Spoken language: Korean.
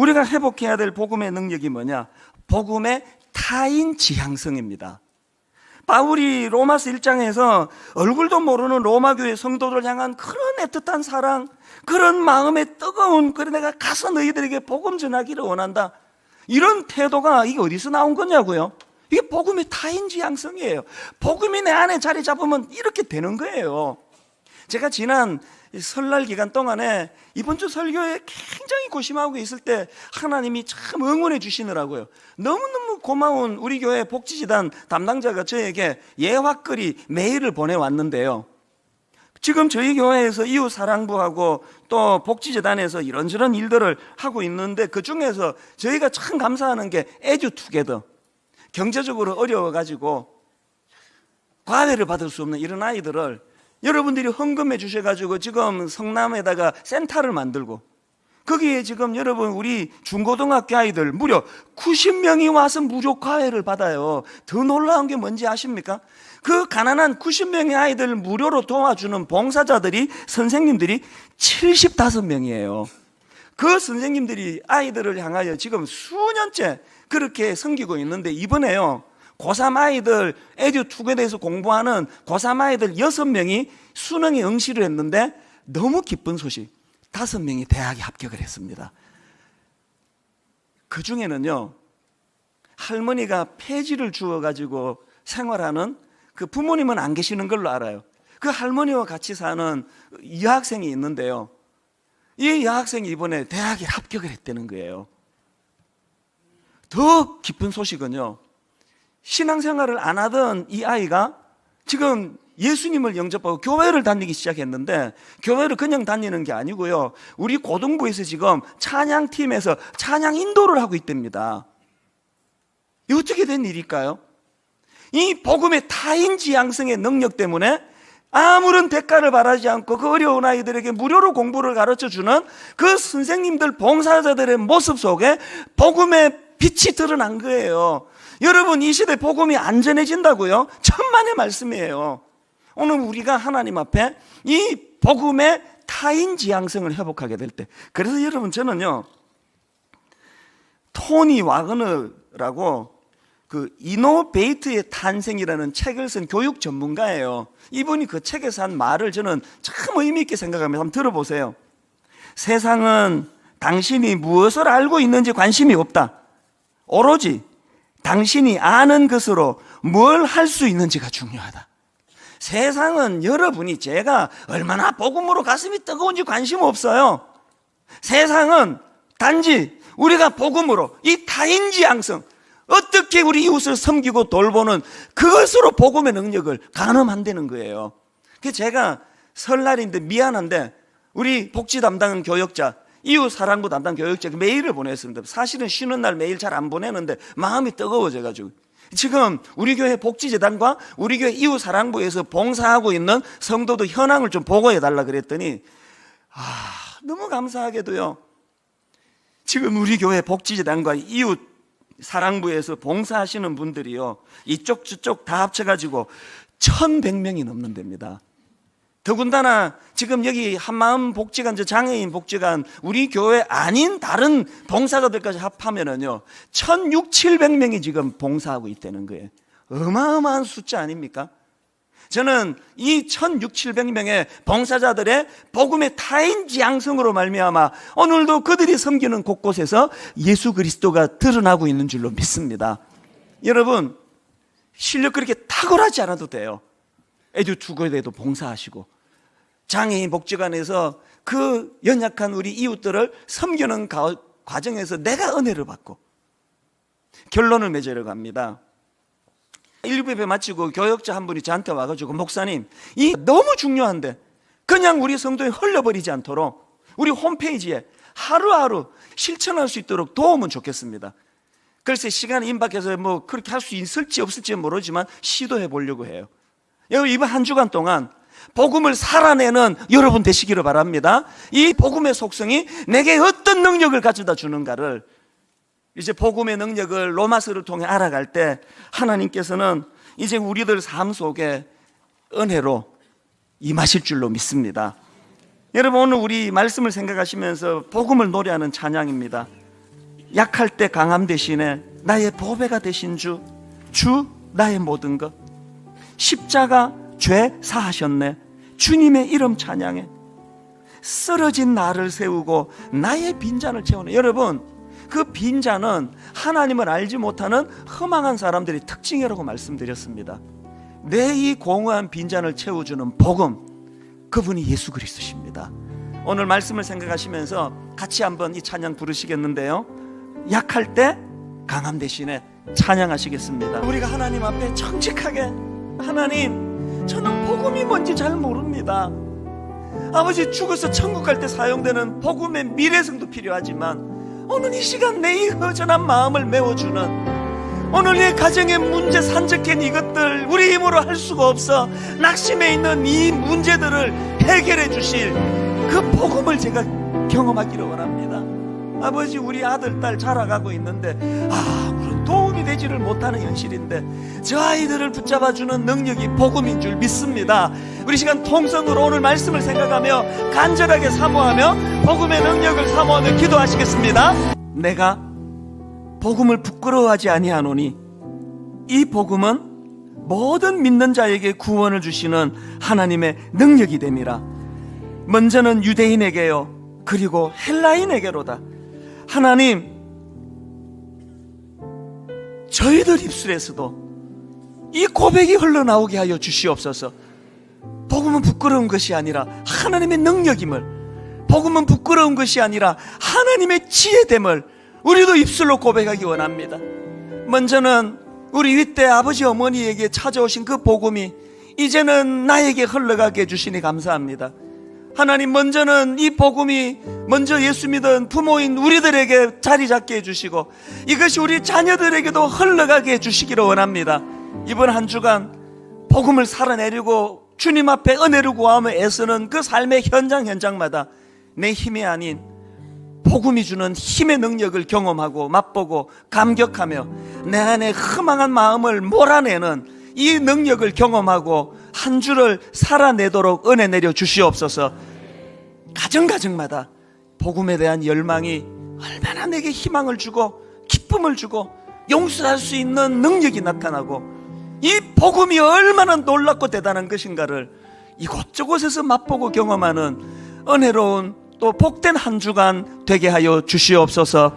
우리가 회복해야 될 복음의 능력이 뭐냐? 복음의 타인 지향성입니다. 바울이 로마서 1장에서 얼굴도 모르는 로마 교회 성도들 향한 그런 애틋한 사랑, 그런 마음의 뜨거운 그래 내가 가서 너희들에게 복음 전하기를 원한다. 이런 태도가 이게 어디서 나온 거냐고요? 이게 복음의 타인 지향성이에요. 복음이 내 안에 자리 잡으면 이렇게 되는 거예요. 제가 지난 설날 기간 동안에 이번 주 설교에 굉장히 고심하고 있을 때 하나님이 참 응원해 주시느라고요. 너무너무 고마운 우리 교회 복지재단 담당자가 저에게 예화거리 메일을 보내왔는데요. 지금 저희 교회에서 이웃 사랑부하고 또 복지재단에서 이런저런 일들을 하고 있는데 그 중에서 저희가 참 감사하는 게 에듀투게더 경제적으로 어려워가지고 과외를 받을 수 없는 이런 아이들을 여러분들이 헌금해 주셔가지고 지금 성남에다가 센터를 만들고 거기에 지금 여러분 우리 중고등학교 아이들 무려 90명이 와서 무료 과외를 받아요. 더 놀라운 게 뭔지 아십니까? 그 가난한 90명의 아이들 무료로 도와주는 봉사자들이 선생님들이 75명이에요. 그 선생님들이 아이들을 향하여 지금 수년째 그렇게 섬기고 있는데 이번에요. 고3 아이들 에듀 대해서 공부하는 고3 아이들 6명이 수능에 응시를 했는데 너무 기쁜 소식. 5명이 대학에 합격을 했습니다. 그 중에는요. 할머니가 폐지를 주어 가지고 생활하는 그 부모님은 안 계시는 걸로 알아요. 그 할머니와 같이 사는 여학생이 있는데요. 이 여학생이 이번에 대학에 합격을 했다는 거예요. 더 기쁜 소식은요. 신앙생활을 안 하던 이 아이가 지금 예수님을 영접하고 교회를 다니기 시작했는데 교회를 그냥 다니는 게 아니고요. 우리 고등부에서 지금 찬양팀에서 찬양 인도를 하고 있답니다. 이 어떻게 된 일일까요? 이 복음의 타인 지향성의 능력 때문에 아무런 대가를 바라지 않고 그 어려운 아이들에게 무료로 공부를 가르쳐 주는 그 선생님들 봉사자들의 모습 속에 복음의 빛이 드러난 거예요. 여러분 이 시대 복음이 안 전해진다고요? 천만의 말씀이에요. 오늘 우리가 하나님 앞에 이 복음의 타인 지향성을 회복하게 될 때, 그래서 여러분 저는요 토니 와그너라고 그 이노베이트의 탄생이라는 책을 쓴 교육 전문가예요. 이분이 그 책에서 한 말을 저는 참 의미 있게 생각하면서 한번 들어보세요. 세상은 당신이 무엇을 알고 있는지 관심이 없다. 오로지 당신이 아는 것으로 뭘 할 수 있는지가 중요하다. 세상은 여러분이 제가 얼마나 복음으로 가슴이 뜨거운지 관심 없어요. 세상은 단지 우리가 복음으로 이 타인지향성 어떻게 우리 이웃을 섬기고 돌보는 그것으로 복음의 능력을 가늠한다는 거예요. 그 제가 설날인데 미안한데 우리 복지 담당 교역자 이웃 사랑부 담당 교역자 메일을 보냈습니다. 사실은 쉬는 날 메일 잘 안 보내는데 마음이 뜨거워져 가지고 지금 우리 교회 복지재단과 우리 교회 이웃 사랑부에서 봉사하고 있는 성도도 현황을 좀 보고해 달라 그랬더니 아 너무 감사하게도요. 지금 우리 교회 복지재단과 이웃 사랑부에서 봉사하시는 분들이요. 이쪽 저쪽 다 합쳐가지고 1100명이 넘는답니다. 더군다나 지금 여기 한마음 복지관, 저 장애인 복지관, 우리 교회 아닌 다른 봉사자들까지 합하면은요, 1600, 700명이 지금 봉사하고 있다는 거예요. 어마어마한 숫자 아닙니까? 저는 이 1600, 700명의 봉사자들의 복음의 타인지 양성으로 말미암아 오늘도 그들이 섬기는 곳곳에서 예수 그리스도가 드러나고 있는 줄로 믿습니다. 여러분 실력 그렇게 탁월하지 않아도 돼요. 에듀투고에도 봉사하시고 장애인 복지관에서 그 연약한 우리 이웃들을 섬기는 과정에서 내가 은혜를 받고 결론을 맺으려고 합니다. 1부 예배 마치고 교역자 한 분이 저한테 와가지고 목사님 이 너무 중요한데 그냥 우리 성도에 흘려버리지 않도록 우리 홈페이지에 하루하루 실천할 수 있도록 도우면 좋겠습니다. 글쎄 시간 임박해서 뭐 그렇게 할 수 있을지 없을지 모르지만 시도해 보려고 해요. 여러분 이번 한 주간 동안 복음을 살아내는 여러분 되시기를 바랍니다. 이 복음의 속성이 내게 어떤 능력을 가져다 주는가를 이제 복음의 능력을 로마서를 통해 알아갈 때 하나님께서는 이제 우리들 삶 속에 은혜로 임하실 줄로 믿습니다. 여러분 오늘 우리 말씀을 생각하시면서 복음을 노래하는 찬양입니다. 약할 때 강함 대신에 나의 보배가 되신 주, 주 나의 모든 것. 십자가 죄 사하셨네. 주님의 이름 찬양해. 쓰러진 나를 세우고 나의 빈잔을 채우네. 여러분, 그 빈잔은 하나님을 알지 못하는 허망한 사람들의 특징이라고 말씀드렸습니다. 내 이 공허한 빈잔을 채워주는 복음, 그분이 예수 그리스도십니다. 오늘 말씀을 생각하시면서 같이 한번 이 찬양 부르시겠는데요. 약할 때 강함 대신에 찬양하시겠습니다. 우리가 하나님 앞에 정직하게 하나님, 저는 복음이 뭔지 잘 모릅니다. 아버지 죽어서 천국 갈 때 사용되는 복음의 미래성도 필요하지만 오늘 이 시간 내 이 허전한 마음을 메워주는 오늘 내 가정의 문제 산적한 이것들 우리 힘으로 할 수가 없어 낙심해 있는 이 문제들을 해결해 주실 그 복음을 제가 경험하기를 원합니다. 아버지 우리 아들 딸 자라가고 있는데 아무런 도 움이 되지를 못하는 현실인데 저 아이들을 붙잡아주는 능력이 복음인 줄 믿습니다. 우리 시간 통성으로 오늘 말씀을 생각하며 간절하게 사모하며 복음의 능력을 사모하며 기도하시겠습니다. 내가 복음을 부끄러워하지 아니하노니 이 복음은 모든 믿는 자에게 구원을 주시는 하나님의 능력이 됨이라. 먼저는 유대인에게요. 그리고 헬라인에게로다. 하나님, 저희들 입술에서도 이 고백이 흘러나오게 하여 주시옵소서. 복음은 부끄러운 것이 아니라 하나님의 능력임을, 복음은 부끄러운 것이 아니라 하나님의 지혜됨을 우리도 입술로 고백하기 원합니다. 먼저는 우리 윗대 아버지 어머니에게 찾아오신 그 복음이 이제는 나에게 흘러가게 해주시니 감사합니다. 하나님 먼저는 이 복음이 먼저 예수 믿은 부모인 우리들에게 자리 잡게 해주시고 이것이 우리 자녀들에게도 흘러가게 해주시기를 원합니다. 이번 한 주간 복음을 살아내려고 주님 앞에 은혜를 구하며 애쓰는 그 삶의 현장 현장마다 내 힘이 아닌 복음이 주는 힘의 능력을 경험하고 맛보고 감격하며 내 안에 허망한 마음을 몰아내는 이 능력을 경험하고 한 주를 살아내도록 은혜 내려 주시옵소서. 가정 가정마다 복음에 대한 열망이 얼마나 내게 희망을 주고 기쁨을 주고 용서할 수 있는 능력이 나타나고 이 복음이 얼마나 놀랍고 대단한 것인가를 이곳저곳에서 맛보고 경험하는 은혜로운 또 복된 한 주간 되게 하여 주시옵소서.